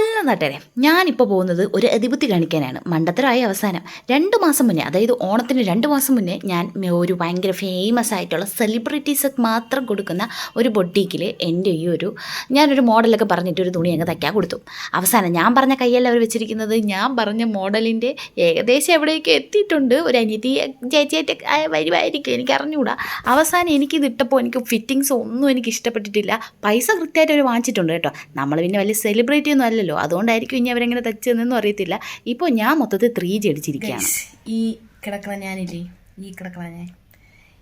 അല്ല നട്ടരെ ഞാനിപ്പോൾ പോകുന്നത് ഒരു അതിബുദ്ധി കാണിക്കാനാണ്. മണ്ടത്തരമായ അവസാനം. രണ്ട് മാസം മുന്നേ അതായത് ഓണത്തിന് രണ്ട് മാസം മുന്നേ ഞാൻ ഒരു ഭയങ്കര ഫേമസ് ആയിട്ടുള്ള സെലിബ്രിറ്റീസൊക്കെ മാത്രം കൊടുക്കുന്ന ഒരു ബൊട്ടീക്കിൽ എന്റെ ഈ ഒരു ഞാനൊരു മോഡലൊക്കെ പറഞ്ഞിട്ട് ഒരു തുണി അങ്ങ് തയ്ക്കാൻ കൊടുത്തു. അവസാനം ഞാൻ പറഞ്ഞ കയ്യല്ല അവർ വെച്ചിരിക്കുന്നത്. ഞാൻ പറഞ്ഞ മോഡലിന്റെ ഏകദേശം എവിടെയൊക്കെ എത്തിയിട്ടുണ്ട്. ഒരു അനിയത്തി ചേച്ചിയായിട്ട് വരുമായിരിക്കും എനിക്ക് അറിഞ്ഞുകൂടാ. അവസാനം എനിക്കിത് ഇട്ടപ്പോൾ എനിക്ക് ഫിറ്റിങ്സ് ഒന്നും എനിക്ക് ഇഷ്ടപ്പെട്ടിട്ടില്ല. പൈസ കൃത്യമായിട്ട് അവർ വാങ്ങിച്ചിട്ടുണ്ട് കേട്ടോ. നമ്മൾ പിന്നെ വലിയ സെലിബ്രിറ്റി ഒന്നും അല്ലല്ലോ. അതുകൊണ്ടായിരിക്കും ഇനി അവരെങ്ങനെ തച്ചതെന്നൊന്നും അറിയത്തില്ല. ഇപ്പോൾ ഞാൻ മൊത്തത്തിൽ ത്രീ ജി അടിച്ചിരിക്കുകയാണ്. ഈ കിടക്കണ ഞാനില്ലേ? ഈ കിടക്കണ ഞാൻ.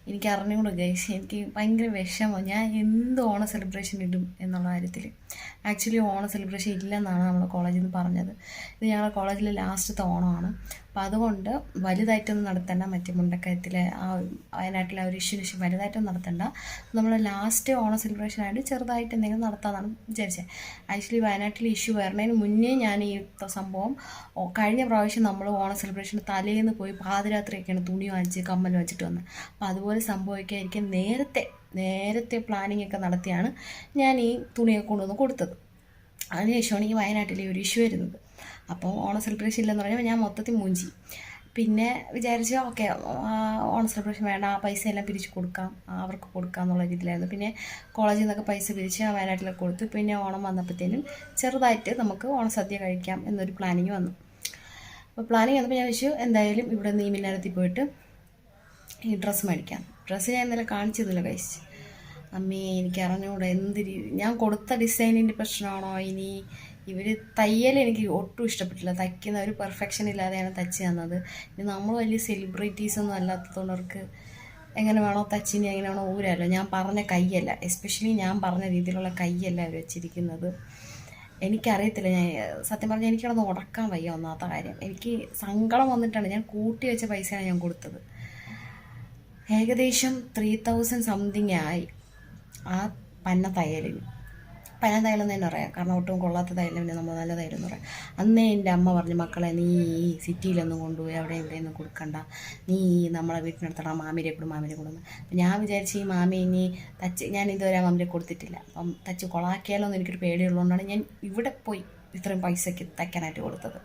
എനിക്ക് അറിഞ്ഞുകൂടെ ഗൈസ് എനിക്ക് ഭയങ്കര വിഷമം. ഞാൻ എന്ത് ഓണ സെലിബ്രേഷൻ ഇടും എന്നുള്ള കാര്യത്തിൽ. ആക്ച്വലി ഓണ സെലിബ്രേഷൻ ഇല്ലെന്നാണ് നമ്മുടെ കോളേജിൽ നിന്ന് പറഞ്ഞത്. ഇത് ഞങ്ങളുടെ കോളേജിലെ ലാസ്റ്റത്തെ ഓണമാണ്. അപ്പോൾ അതുകൊണ്ട് വലുതായിട്ടൊന്നും നടത്തണ്ട. മറ്റേ മുണ്ടക്കയത്തിലെ ആ വയനാട്ടിലെ ഒരു ഇഷ്യൂ ഇഷ്യൂ വലുതായിട്ടൊന്നും നടത്തണ്ട. നമ്മൾ ലാസ്റ്റ് ഓണ സെലിബ്രേഷൻ ആയിട്ട് ചെറുതായിട്ട് എന്തെങ്കിലും നടത്താമെന്നാണ് വിചാരിച്ചത് ആക്ച്വലി വയനാട്ടിലെ ഇഷ്യൂ വരണതിന് മുന്നേ ഞാൻ ഈ സംഭവം കഴിഞ്ഞ പ്രാവശ്യം നമ്മൾ ഓണ സെലിബ്രേഷൻ തലേന്ന് പോയി പാതിരാത്രിയൊക്കെയാണ് തുണി വാങ്ങിച്ച് കമ്മൽ വെച്ചിട്ട് വന്നത് അപ്പോൾ അതുപോലെ സംഭവിക്കായിരിക്കും നേരത്തെ നേരത്തെ പ്ലാനിങ് ഒക്കെ നടത്തിയാണ് ഞാൻ ഈ തുണിയൊക്കെ കൊണ്ടുവന്ന് കൊടുത്തത്. അതിനുശേഷമാണ് ഈ വയനാട്ടിലെ ഒരു ഇഷ്യൂ വരുന്നത്. അപ്പോൾ ഓണം സെലിബ്രേഷൻ ഇല്ലെന്ന് പറഞ്ഞാൽ ഞാൻ മൊത്തത്തിൽ മൂഞ്ചി. പിന്നെ വിചാരിച്ചു ഓക്കെ ഓണ സെലിബ്രേഷൻ വേണ്ട ആ പൈസ എല്ലാം പിരിച്ചു കൊടുക്കാം അവർക്ക് കൊടുക്കാം എന്നുള്ള രീതിയിലായിരുന്നു. പിന്നെ കോളേജിൽ നിന്നൊക്കെ പൈസ പിരിച്ച് വയനാട്ടിലൊക്കെ കൊടുത്തു. പിന്നെ ഓണം വന്നപ്പോഴത്തേനും ചെറുതായിട്ട് നമുക്ക് ഓണസദ്യ കഴിക്കാം എന്നൊരു പ്ലാനിങ് വന്നു. അപ്പോൾ പ്ലാനിങ് വന്നപ്പോൾ ഞാൻ വെച്ചു എന്തായാലും ഇവിടെ നീമില്ലാരത്തിൽ പോയിട്ട് ഈ ഡ്രസ്സ് മേടിക്കാം. ഡ്രസ്സ് ഞാൻ ഇന്നലെ കാണിച്ചതില്ല കഴിച്ച് അമ്മേ എനിക്ക് അറിഞ്ഞുകൂടെ എന്ത് രീതി ഞാൻ കൊടുത്ത ഡിസൈനിന്റെ പ്രശ്നമാണോ ഇനി? ഇവർ തയ്യൽ എനിക്ക് ഒട്ടും ഇഷ്ടപ്പെട്ടില്ല. തയ്ക്കുന്ന ഒരു പെർഫെക്ഷൻ ഇല്ലാതെയാണ് തച്ച് തന്നത്. ഇനി നമ്മൾ വലിയ സെലിബ്രിറ്റീസ് ഒന്നും അല്ലാത്തതുകൊണ്ട് അവർക്ക് എങ്ങനെ വേണോ തച്ചിനി എങ്ങനെ വേണോ ഊരാലോ. ഞാൻ പറഞ്ഞ കൈയല്ല. എസ്പെഷ്യലി ഞാൻ പറഞ്ഞ രീതിയിലുള്ള കൈയല്ല അവർ വെച്ചിരിക്കുന്നത്. എനിക്കറിയത്തില്ല. ഞാൻ സത്യം പറഞ്ഞാൽ എനിക്ക് കിടന്ന് ഉടക്കാൻ വയ്യ ഒന്നാത്ത കാര്യം. എനിക്ക് സങ്കടം വന്നിട്ടാണ്. ഞാൻ കൂട്ടി വെച്ച പൈസയാണ് ഞാൻ കൊടുത്തത്. ഏകദേശം ത്രീ തൗസൻഡ് സംതിങ് ആയി ആ പന്ന തയ്യലിന്. പന്ന തയ്യലെന്ന് തന്നെ പറയാം. കാരണം ഒട്ടും കൊള്ളാത്ത തയ്യലിന് നമ്മൾ നല്ല തയ്യലെന്ന് പറയാം. അന്നേ എന്റെ അമ്മ പറഞ്ഞു മക്കളെ നീ ഈ സിറ്റിയിലൊന്നും കൊണ്ടുപോയി അവിടെ ഇവിടെയൊന്നും കൊടുക്കണ്ട. നീ നമ്മളെ വീട്ടിനടുത്തുള്ള മാമിരെ കൊടു മാമിരെ അപ്പം ഞാൻ വിചാരിച്ച് ഈ മാമി ഇനി തച്ച് ഞാൻ ഇതുവരെ മാമിരെ കൊടുത്തിട്ടില്ല. അപ്പം തച്ച് കൊളാക്കിയാലോ എന്ന് എനിക്കൊരു പേടിയുള്ളതുകൊണ്ടാണ് ഞാൻ ഇവിടെ പോയി ഇത്രയും പൈസയ്ക്ക് തയ്ക്കാനായിട്ട് കൊടുത്തത്.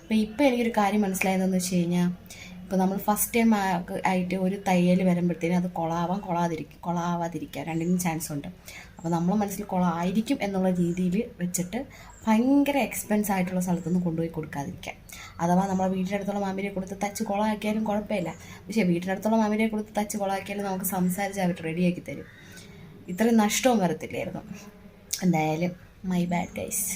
അപ്പോൾ ഇപ്പോൾ എനിക്കൊരു കാര്യം മനസ്സിലായതെന്ന് വെച്ച് കഴിഞ്ഞാൽ ഇപ്പോൾ നമ്മൾ ഫസ്റ്റ് ടൈം ആയിട്ട് ഒരു തയ്യൽ വരുമ്പോഴത്തേനും അത് കൊളാവാം കൊളാതിരിക്കും കൊളാവാതിരിക്കുക രണ്ടിനും ചാൻസ് ഉണ്ട്. അപ്പോൾ നമ്മളെ മനസ്സിൽ കുളമായിരിക്കും എന്നുള്ള രീതിയിൽ വെച്ചിട്ട് ഭയങ്കര എക്സ്പെൻസ് ആയിട്ടുള്ള സ്ഥലത്തൊന്നും കൊണ്ടുപോയി കൊടുക്കാതിരിക്കാം അഥവാ നമ്മളെ വീട്ടിനടുത്തുള്ള മാമിരെ കൊടുത്ത് തച്ച് കുളമാക്കിയാലും കുഴപ്പമില്ല. പക്ഷേ വീട്ടിനടുത്തുള്ള മാമിരെ കൊടുത്ത് തച്ച് കുളമാക്കിയാലും നമുക്ക് സംസാരിച്ച് അവർ റെഡിയാക്കി തരും. ഇത്രയും നഷ്ടവും വരത്തില്ലായിരുന്നു. എന്തായാലും മൈ ബാഡ് ഗൈസ്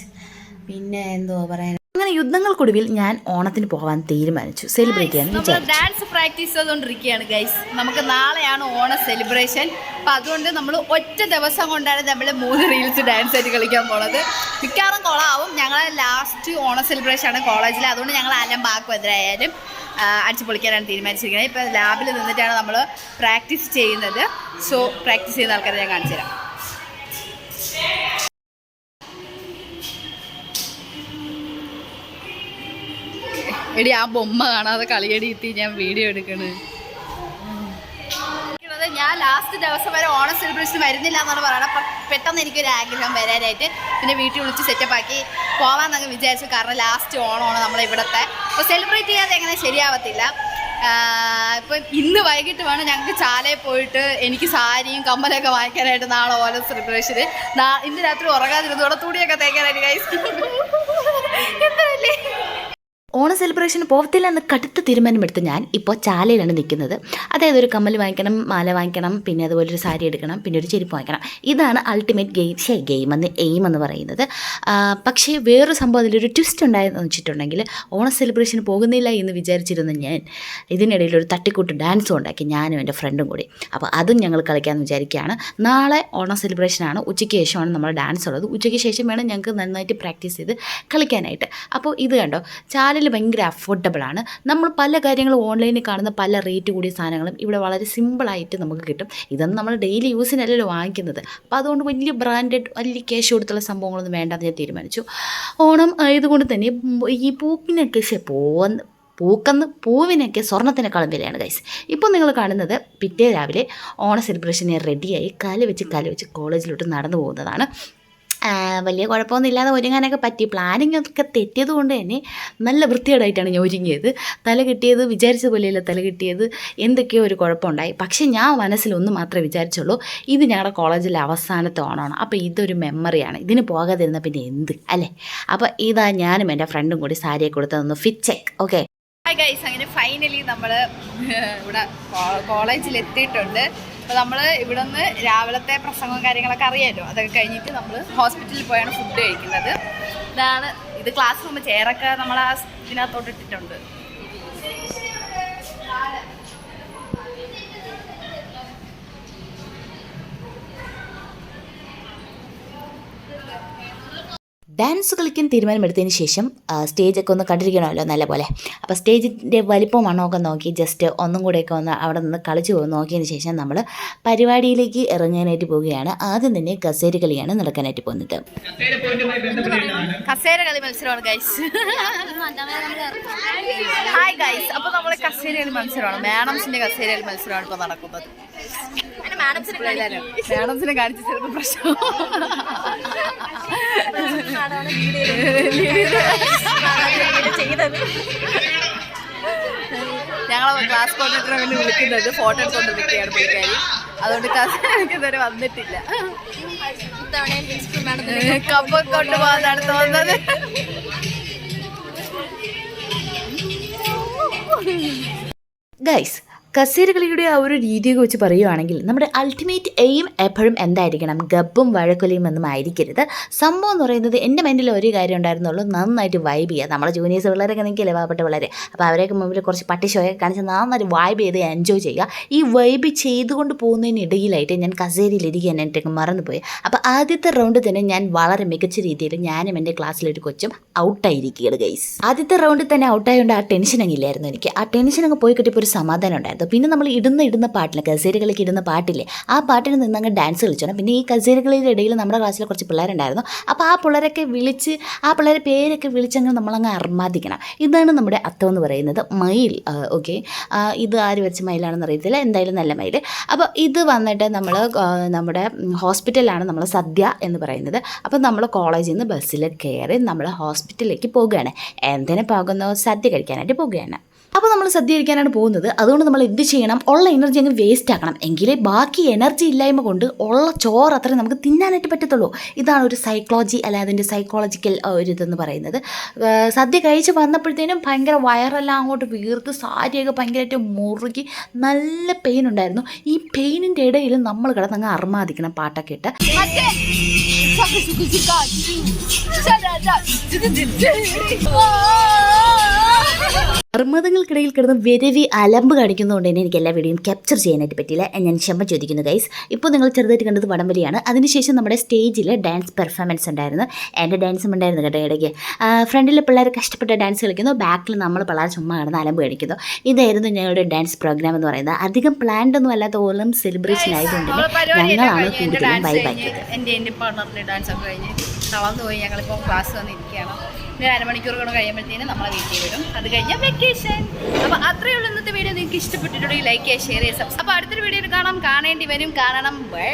പിന്നെ എന്തോ പറയാൻ അങ്ങനെ യുദ്ധങ്ങൾക്കൊടുവിൽ ഞാൻ ഓണത്തിന് പോകാൻ തീരുമാനിച്ചു. സെലിബ്രേറ്റ് ചെയ്യാൻ വിചാരിച്ചു. ഡാൻസ് പ്രാക്ടീസ് ചെയ്തുകൊണ്ടിരിക്കുകയാണ് ഗൈസ് നമുക്ക് നാളെയാണ് ഓണ സെലിബ്രേഷൻ അപ്പം അതുകൊണ്ട് നമ്മൾ ഒറ്റ ദിവസം കൊണ്ടാണ് നമ്മൾ മൂന്ന് റീൽസ് ഡാൻസ് ആയിട്ട് കളിക്കാൻ പോണത്. മിക്കവാറും കൊളാവും. ഞങ്ങൾ ലാസ്റ്റ് ഓണ സെലിബ്രേഷൻ ആണ് കോളേജിൽ അതുകൊണ്ട് ഞങ്ങൾ അലമ്പാക്കും എതിരായാലും അടിച്ചു പൊളിക്കാനാണ് തീരുമാനിച്ചിരിക്കുന്നത്. ഇപ്പോൾ ലാബിൽ നിന്നിട്ടാണ് നമ്മൾ പ്രാക്ടീസ് ചെയ്യുന്നത്. സോ പ്രാക്ടീസ് ചെയ്യുന്ന ആൾക്കാരെ ഞാൻ കാണിച്ചു തരാം എടി ആ ബൊമ്മ കാണാതെ കളിയടി എത്തി ഞാൻ വീഡിയോ എടുക്കണ്. ഞാൻ ലാസ്റ്റ് ദിവസം വരെ ഓണം സെലിബ്രേഷൻ വരുന്നില്ല എന്നാണ് അപ്പം പെട്ടെന്ന് എനിക്കൊരു ആഗ്രഹം വരാനായിട്ട്. പിന്നെ വീട്ടിൽ വിളിച്ച് സെറ്റപ്പ് ആക്കി പോവാന്നങ്ങ് വിചാരിച്ചു. കാരണം ലാസ്റ്റ് ഓണമാണ് നമ്മളെ ഇവിടുത്തെ. അപ്പോൾ സെലിബ്രേറ്റ് ചെയ്യാതെ എങ്ങനെ ശരിയാവത്തില്ല. ഇപ്പം ഇന്ന് വൈകിട്ട് വേണം ഞങ്ങൾക്ക് ചാലയിൽ പോയിട്ട് എനിക്ക് സാരിയും കമ്മലൊക്കെ വാങ്ങിക്കാനായിട്ട് നാളെ ഓരോ സെലിബ്രേഷന് ഇന്ന് രാത്രി ഉറങ്ങാതിരുന്നോടെ തുണിയൊക്കെ തേക്കാനായിട്ട് കൈസ് എന്തല്ലേ ഓണ സെലിബ്രേഷന് പോകത്തില്ല എന്ന് കടുത്ത തീരുമാനമെടുത്ത് ഞാൻ ഇപ്പോൾ ചാലയിലാണ് നിൽക്കുന്നത്. അതായത് ഒരു കമ്മൽ വാങ്ങിക്കണം മാല വാങ്ങിക്കണം പിന്നെ അതുപോലെ ഒരു സാരി എടുക്കണം പിന്നെ ഒരു ചെരുപ്പ് വാങ്ങിക്കണം. ഇതാണ് അൾട്ടിമേറ്റ് ഗെയിം ഷേ ഗെയിം എന്ന് എയിം എന്ന് പറയുന്നത്. പക്ഷേ വേറൊരു സംഭവം അതിലൊരു ട്വിസ്റ്റ് ഉണ്ടായെന്ന് വെച്ചിട്ടുണ്ടെങ്കിൽ ഓണ സെലിബ്രേഷന് പോകുന്നില്ല എന്ന് വിചാരിച്ചിരുന്ന ഞാൻ ഇതിനിടയിൽ ഒരു തട്ടിക്കൂട്ട് ഡാൻസും ഉണ്ടാക്കി ഞാനും എന്റെ ഫ്രണ്ടും കൂടി. അപ്പോൾ അതും ഞങ്ങൾ കളിക്കാമെന്ന് വിചാരിക്കുകയാണ്. നാളെ ഓണ സെലിബ്രേഷനാണ് ഉച്ചയ്ക്ക് ശേഷമാണ് നമ്മൾ ഡാൻസ് ഉള്ളത്. ഉച്ചയ്ക്ക് ശേഷം വേണം ഞങ്ങൾക്ക് നന്നായിട്ട് പ്രാക്ടീസ് ചെയ്ത് കളിക്കാനായിട്ട്. അപ്പോൾ ഇത് കണ്ടോ ചാനൽ ഭയങ്കര അഫോർഡബിൾ ആണ്. നമ്മൾ പല കാര്യങ്ങളും ഓൺലൈനിൽ കാണുന്ന പല റേറ്റ് കൂടിയ സാധനങ്ങളും ഇവിടെ വളരെ സിമ്പിളായിട്ട് നമുക്ക് കിട്ടും. ഇതൊന്നും നമ്മൾ ഡെയിലി യൂസിനല്ലല്ലോ വാങ്ങിക്കുന്നത്. അപ്പോൾ അതുകൊണ്ട് വലിയ ബ്രാൻഡഡ് വലിയ ക്യാഷ് കൊടുത്തുള്ള സംഭവങ്ങളൊന്നും വേണ്ടെന്ന് ഞാൻ തീരുമാനിച്ചു. ഓണം ആയതുകൊണ്ട് തന്നെ ഈ പൂക്കിനൊക്കെ പക്ഷേ പോവന്ന് പൂക്കന്ന് പൂവിനൊക്കെ സ്വർണത്തിനേക്കാളും വിലയാണ് ഗൈസ് ഇപ്പോൾ നിങ്ങൾ കാണുന്നത് പിറ്റേ രാവിലെ ഓണ സെലിബ്രേഷന് റെഡിയായി കാൽ വെച്ച് വെച്ച് കോളേജിലോട്ട് നടന്നു പോകുന്നതാണ്. വലിയ കുഴപ്പമൊന്നുമില്ലാതെ ഒരുങ്ങാനൊക്കെ പറ്റി. പ്ലാനിങ് ഒക്കെ തെറ്റിയത് കൊണ്ട് തന്നെ നല്ല വൃത്തികേടായിട്ടാണ് ഞാൻ ഒരുങ്ങിയത്. തല കിട്ടിയത് വിചാരിച്ച പോലെയല്ല തല കിട്ടിയത്. എന്തൊക്കെയോ ഒരു കുഴപ്പമുണ്ടായി. പക്ഷേ ഞാൻ മനസ്സിൽ ഒന്ന് മാത്രമേ വിചാരിച്ചുള്ളൂ ഇത് ഞങ്ങളുടെ കോളേജിലെ അവസാനത്തെ ഓണമാണ്. അപ്പോൾ ഇതൊരു മെമ്മറിയാണ്. ഇതിന് പോകാതിരുന്ന പിന്നെ എന്ത്? അല്ലേ? അപ്പോൾ ഇതാ ഞാനും എന്റെ ഫ്രണ്ടും കൂടി സാരിയെ കൊടുത്തതൊന്ന് ഫിറ്റ് ചെക്ക്. ഓക്കെ? ഗൈസ് അങ്ങനെ ഫൈനലി നമ്മൾ ഇവിടെ കോളേജിൽ എത്തിയിട്ടുണ്ട് അപ്പോൾ നമ്മൾ ഇവിടെ നിന്ന് രാവിലത്തെ പ്രസംഗവും കാര്യങ്ങളൊക്കെ അറിയാമല്ലോ അതൊക്കെ കഴിഞ്ഞിട്ട് നമ്മൾ ഹോസ്പിറ്റലിൽ പോയാണ് ഫുഡ് കഴിക്കുന്നത്. ഇതാണ് ഇത് ക്ലാസ് റൂം ചെയറൊക്കെ നമ്മൾ ആ ഇതിനകത്തോട്ട് ഇട്ടിട്ടുണ്ട്. ഡാൻസ് കളിക്കാൻ തീരുമാനമെടുത്തതിന് ശേഷം സ്റ്റേജൊക്കെ ഒന്ന് കണ്ടിരിക്കണമല്ലോ നല്ലപോലെ. അപ്പോൾ സ്റ്റേജിന്റെ വലിപ്പം മണ്ണമൊക്കെ നോക്കി ജസ്റ്റ് ഒന്നും കൂടെയൊക്കെ ഒന്ന് അവിടെ നിന്ന് കളിച്ച് പോകും നോക്കിയതിന് ശേഷം നമ്മൾ പരിപാടിയിലേക്ക് ഇറങ്ങാനായിട്ട് പോവുകയാണ്. ആദ്യം തന്നെ കസേര കളിയാണ് നടക്കാനായിട്ട് പോകുന്നത്. കസേര കളി മത്സരമാണ് ഗൈസ് ഹായ് ഗൈസ് അപ്പോൾ നമ്മൾ കസേര കളി മത്സരമാണ്. മാഡംസിന്റെ കസേര കളി മത്സരമാണ് ഇപ്പോൾ നടക്കുന്നത്. മാഡംസിനെ കാണിച്ച് ചെറുപ്പം പ്രശ്നം. ഞങ്ങളെ ക്ലാസ് കോർഡിനേറ്ററെ വേണ്ടി വിളിക്കുന്നത് ഫോട്ടോ എടുത്തുകൊണ്ടിരിക്കുകയാണ് പുള്ളിക്കാരി. അതുകൊണ്ട് ക്ലാസ് ഇതുവരെ വന്നിട്ടില്ല. കപ്പൊക്കെ കൊണ്ടുപോകാനാണ് തോന്നുന്നത് ഗൈസ് കസേര കളിയുടെ ആ ഒരു രീതിയൊക്കെ വെച്ച് പറയുവാണെങ്കിൽ നമ്മുടെ അൾട്ടിമേറ്റ് എയിം എപ്പോഴും എന്തായിരിക്കണം? ഗബ്ബും വഴക്കൊലിയും ഒന്നും ആയിരിക്കരുത്. സംഭവം എന്ന് പറയുന്നത് എന്റെ മൈൻഡിൽ ഒരു കാര്യം ഉണ്ടായിരുന്നുള്ളൂ. നന്നായിട്ട് വൈബ് ചെയ്യുക. നമ്മുടെ ജൂനിയേഴ്സ് പിള്ളേരൊക്കെ നിൽക്കില്ലേ പാവപ്പെട്ട പിള്ളേർ അപ്പോൾ അവരെയൊക്കെ മുമ്പിൽ കുറച്ച് പട്ടി ഷോയൊക്കെ കാണിച്ച് നന്നായിട്ട് വൈബ് ചെയ്ത് എൻജോയ് ചെയ്യുക. ഈ വൈബ് ചെയ്തുകൊണ്ട് പോകുന്നതിനിടയിലായിട്ട് ഞാൻ കസേരയിലിരിക്കാൻ എന്റെ മറന്നുപോയി. അപ്പോൾ ആദ്യത്തെ റൗണ്ട് തന്നെ ഞാൻ വളരെ മികച്ച രീതിയിൽ ഞാനും എന്റെ ക്ലാസ്സിലൊരു കൊച്ചും ഔട്ടായിരിക്കുകയാണ് ഗൈസ് ആദ്യത്തെ റൗണ്ടിൽ തന്നെ ഔട്ടായതുകൊണ്ട് ആ ടെൻഷൻ അങ്ങില്ലായിരുന്നു എനിക്ക്. ആ ടെൻഷൻ അങ്ങ് പോയി കിട്ടിയപ്പോൾ ഒരു സമാധാനം ഉണ്ടായിരുന്നു. പിന്നെ നമ്മൾ ഇടുന്ന ഇടുന്ന പാട്ടില്ല? കസേരകളിലേക്ക് ഇടുന്ന പാട്ടില്ലേ? ആ പാട്ടിൽ നിന്ന് അങ്ങ് ഡാൻസ് കളിച്ചോണം. പിന്നെ ഈ കസേരകളിയുടെ ഇടയിൽ നമ്മുടെ ക്ലാസ്സിൽ കുറച്ച് പിള്ളേരുണ്ടായിരുന്നു. അപ്പോൾ ആ പിള്ളേരൊക്കെ വിളിച്ച് ആ പിള്ളേരെ പേരൊക്കെ വിളിച്ചങ്ങ് നമ്മളങ്ങ് അർമാദിക്കണം. ഇതാണ് നമ്മുടെ അത്തം എന്ന് പറയുന്നത്. മയിൽ ഓക്കെ ഇത് ആര് വെച്ച മയിലാണെന്ന് അറിയത്തില്ല. എന്തായാലും നല്ല മയിൽ. അപ്പോൾ ഇത് വന്നിട്ട് നമ്മൾ നമ്മുടെ ഹോസ്പിറ്റലാണ് നമ്മൾ സദ്യ എന്ന് പറയുന്നത്. അപ്പോൾ നമ്മൾ കോളേജിൽ നിന്ന് ബസ്സിൽ കയറി നമ്മൾ ഹോസ്പിറ്റലിലേക്ക് പോകുകയാണ് എന്തിനു പോകുന്നു? സദ്യ കഴിക്കാനായിട്ട് പോകുകയാണ് അപ്പോൾ നമ്മൾ സദ്യ കഴിക്കാനാണ് പോകുന്നത്. അതുകൊണ്ട് നമ്മൾ എന്ത് ചെയ്യണം? ഉള്ള എനർജി അങ്ങ് വേസ്റ്റ് ആക്കണം. എങ്കിലേ ബാക്കി എനർജി ഇല്ലായ്മ കൊണ്ട് ഉള്ള ചോറ് അത്രയും നമുക്ക് തിന്നാനായിട്ട് പറ്റത്തുള്ളൂ. ഇതാണ് ഒരു സൈക്കോളജി അല്ല അതിന്റെ സൈക്കോളജിക്കൽ ഒരു ഇതെന്ന് പറയുന്നത്. സദ്യ കഴിച്ച് വന്നപ്പോഴത്തേനും ഭയങ്കര വയറെല്ലാം അങ്ങോട്ട് വീർത്ത് സാരിയൊക്കെ ഭയങ്കരമായിട്ട് മുറുകി നല്ല പെയിൻ ഉണ്ടായിരുന്നു. ഈ പെയിനിന്റെ ഇടയിൽ നമ്മൾ കിടന്നങ്ങ് അർമാദിക്കണം പാട്ടൊക്കെ ഇട്ട്. അർമ്മതങ്ങൾക്കിടയിൽ കിടന്ന് വെരവി അലമ്പ് കാണിക്കുന്നതുകൊണ്ട് തന്നെ എനിക്ക് എല്ലാ വീഡിയോയും ക്യാപ്ചർ ചെയ്യാനായിട്ട് പറ്റില്ല ഞാൻ ക്ഷമ ചോദിക്കുന്നു ഗൈസ് ഇപ്പോൾ നിങ്ങൾ ചെറുതായിട്ട് കണ്ടത് വടംവലിയാണ് അതിനുശേഷം നമ്മുടെ സ്റ്റേജിൽ ഡാൻസ് പെർഫോമൻസ് ഉണ്ടായിരുന്നു. എന്റെ ഡാൻസും ഉണ്ടായിരുന്നു കേട്ടോ ഇടയ്ക്ക്. ഫ്രണ്ടിൽ പിള്ളേർ കഷ്ടപ്പെട്ട ഡാൻസ് കളിക്കുന്നു. ബാക്കിൽ നമ്മൾ പിള്ളേർ ചുമ്മാ കിടന്ന് അലമ്പ് കാണിക്കുന്നു. ഇതായിരുന്നു ഞങ്ങളുടെ ഡാൻസ് പ്രോഗ്രാം എന്ന് പറയുന്നത്. അധികം പ്ലാൻഡ് ഒന്നും അല്ലാത്ത ഓളം സെലിബ്രേഷൻ ആയതുകൊണ്ട് ഞങ്ങളാണ് കൂടുതലും ബൈ എന്റെ എന്റെ പാർട്ണറിന്റെ ഡാൻസ് ഒക്കെ കഴിഞ്ഞ് തളർന്നു പോയി ഞങ്ങളിപ്പോൾ ക്ലാസ് വന്നിരിക്കുകയാണ്. ഒരു അരമണിക്കൂർ കൂടെ കഴിയുമ്പോഴത്തേനും നമ്മളെ വീട്ടിൽ വരും അത് കഴിഞ്ഞാൽ വെക്കേഷൻ അപ്പോൾ അത്രയേ ഉള്ളൂ ഇന്നത്തെ വീഡിയോ നിങ്ങൾക്ക് ഇഷ്ടപ്പെട്ടിട്ടുണ്ടെങ്കിൽ ലൈക്ക് ചെയ്യുക ഷെയർ ചെയ്യുക സബ്സ്ക്രൈബ് അപ്പോൾ അടുത്തൊരു വീഡിയോ കാണാം. കാണേണ്ടി വരും. കാണണം. ബൈ